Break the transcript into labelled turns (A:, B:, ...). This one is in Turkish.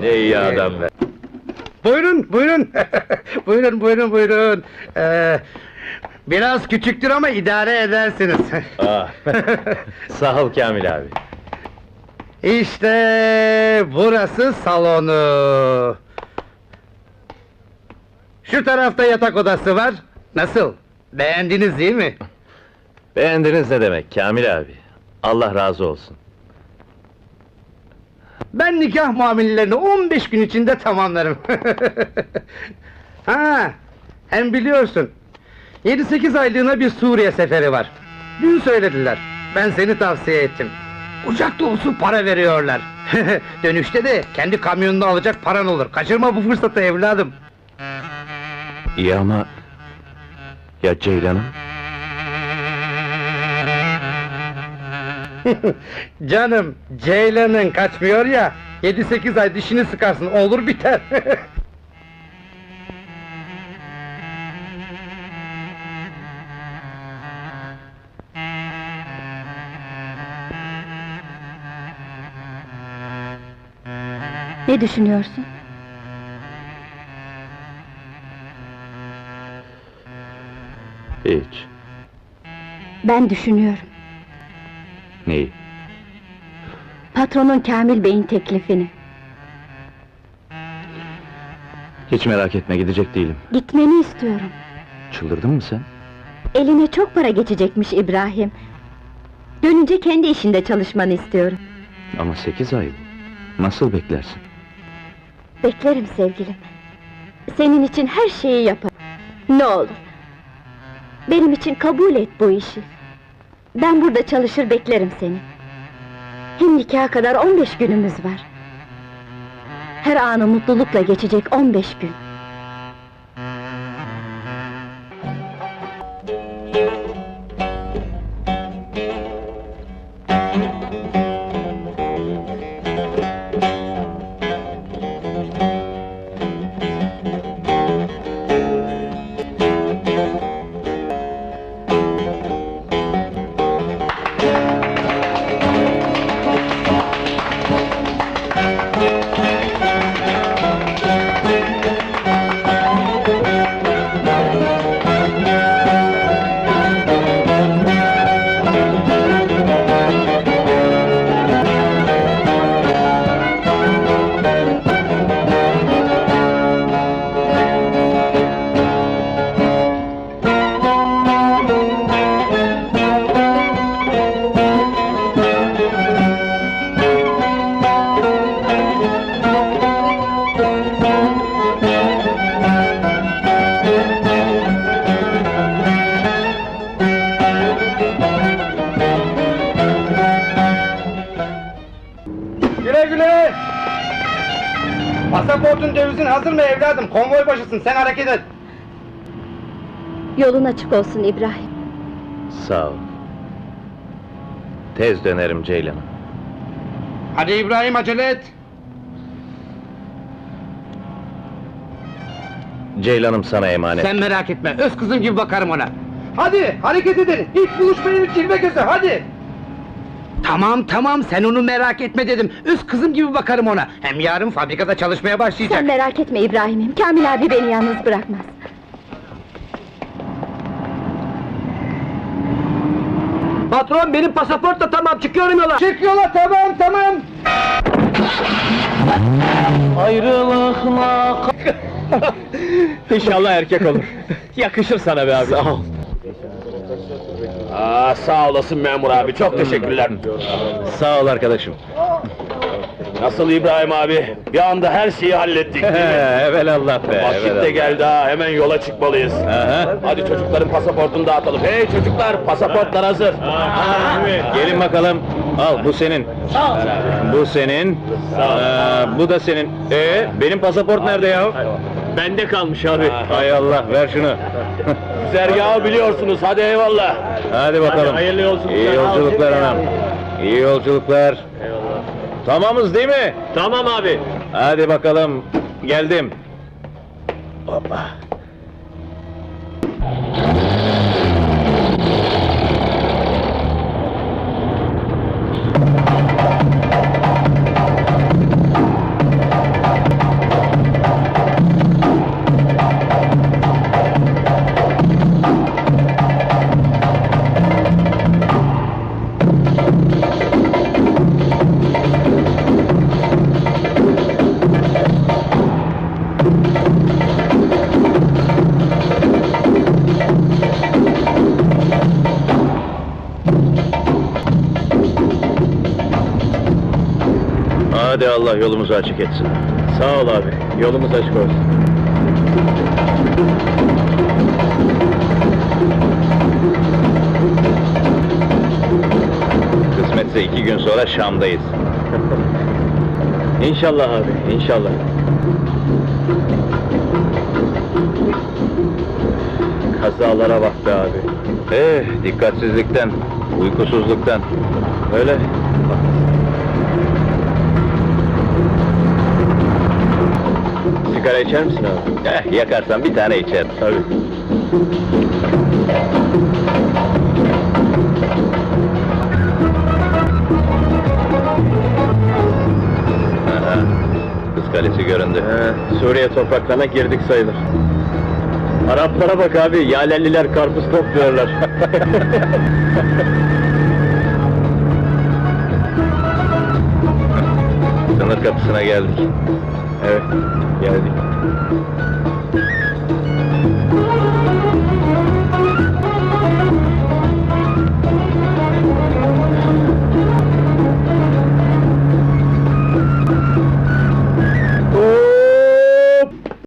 A: ne iyi adam be.
B: Buyurun, buyurun. buyurun, buyurun, buyurun. Ee, biraz küçüktür ama idare edersiniz.
A: Ah, Sağ ol Kamil abi.
B: işte burası salonu. Şu tarafta yatak odası var. Nasıl? Beğendiniz değil mi?
A: Beğendiniz ne demek Kamil abi? Allah razı olsun.
B: Ben nikah muamelelerini 15 gün içinde tamamlarım. ha, hem biliyorsun. 7-8 aylığına bir Suriye seferi var. Dün söylediler. Ben seni tavsiye ettim. Uçak dolusu para veriyorlar. Dönüşte de kendi kamyonunu alacak paran olur. Kaçırma bu fırsatı evladım.
A: İyi ama... Ya Ceylan'ım?
B: Canım, Ceylan'ın kaçmıyor ya. 7-8 ay dişini sıkarsın, olur biter.
C: Ne düşünüyorsun?
A: Hiç.
C: Ben düşünüyorum.
A: Neyi?
C: Patronun Kamil Bey'in teklifini.
A: Hiç merak etme gidecek değilim.
C: Gitmeni istiyorum.
A: Çıldırdın mı sen?
C: Eline çok para geçecekmiş İbrahim. Dönünce kendi işinde çalışmanı istiyorum.
A: Ama sekiz ay bu. Nasıl beklersin?
C: Beklerim sevgilim. Senin için her şeyi yaparım. Ne olur. Benim için kabul et bu işi. Ben burada çalışır beklerim seni. Hem nikaha kadar 15 günümüz var. Her anı mutlulukla geçecek 15 gün.
B: Pasaportun dövizin hazır mı evladım? Konvoy başısın, sen hareket et!
C: Yolun açık olsun İbrahim.
A: Sağ ol. Tez dönerim Ceylan'ım.
B: Hadi İbrahim acele et!
A: Ceylan'ım sana emanet.
B: Sen merak etme, öz kızım gibi bakarım ona. Hadi, hareket edin! İlk buluşmayı cilve gözü, hadi! Tamam tamam, sen onu merak etme dedim. Öz kızım gibi bakarım ona. Hem yarın fabrikada çalışmaya başlayacak.
C: Sen merak etme İbrahim'im. Kamil abi beni yalnız bırakmaz.
B: Patron benim pasaport da tamam, çıkıyorum yola! Çık yola, tamam tamam!
D: Ayrılıkla İnşallah erkek olur. Yakışır sana be abi. Sağ ol. Aa, sağ olasın memur abi, çok teşekkürler.
A: Sağ ol arkadaşım.
D: Nasıl İbrahim abi? Bir anda her şeyi hallettik değil mi?
A: Evelallah be,
D: Vakit de
A: evelallah.
D: geldi ha, hemen yola çıkmalıyız.
A: Aha.
D: Hadi çocukların pasaportunu dağıtalım. Hey çocuklar, pasaportlar hazır.
A: Gelin bakalım. Al bu senin. Bu senin. Ee, bu da senin. Ee, benim pasaport nerede ya?
D: Bende kalmış abi.
A: Hay Allah ver şunu.
D: Güzergahı biliyorsunuz, hadi eyvallah.
A: Hadi bakalım.
D: Hadi, hayırlı yolculuklar.
A: İyi yolculuklar anam. İyi yolculuklar. Tamamız değil mi?
D: Tamam abi.
A: Hadi bakalım. Geldim. Hoppa. Allah yolumuzu açık etsin.
D: Sağ ol abi. Yolumuz açık olsun.
A: Kısmetse iki gün sonra Şam'dayız.
D: İnşallah abi. İnşallah. Kazalara bak be abi.
A: Eh, dikkatsizlikten, uykusuzluktan.
D: Öyle. Sigara içer misin abi?
A: Eh, yakarsan bir tane içer.
D: Tabii.
A: Aha, Kız Kalesi göründü.
D: He, Suriye topraklarına girdik sayılır. Araplara bak abi, Yalelliler karpuz topluyorlar.
A: Sınır kapısına geldik.
D: Evet, geldik.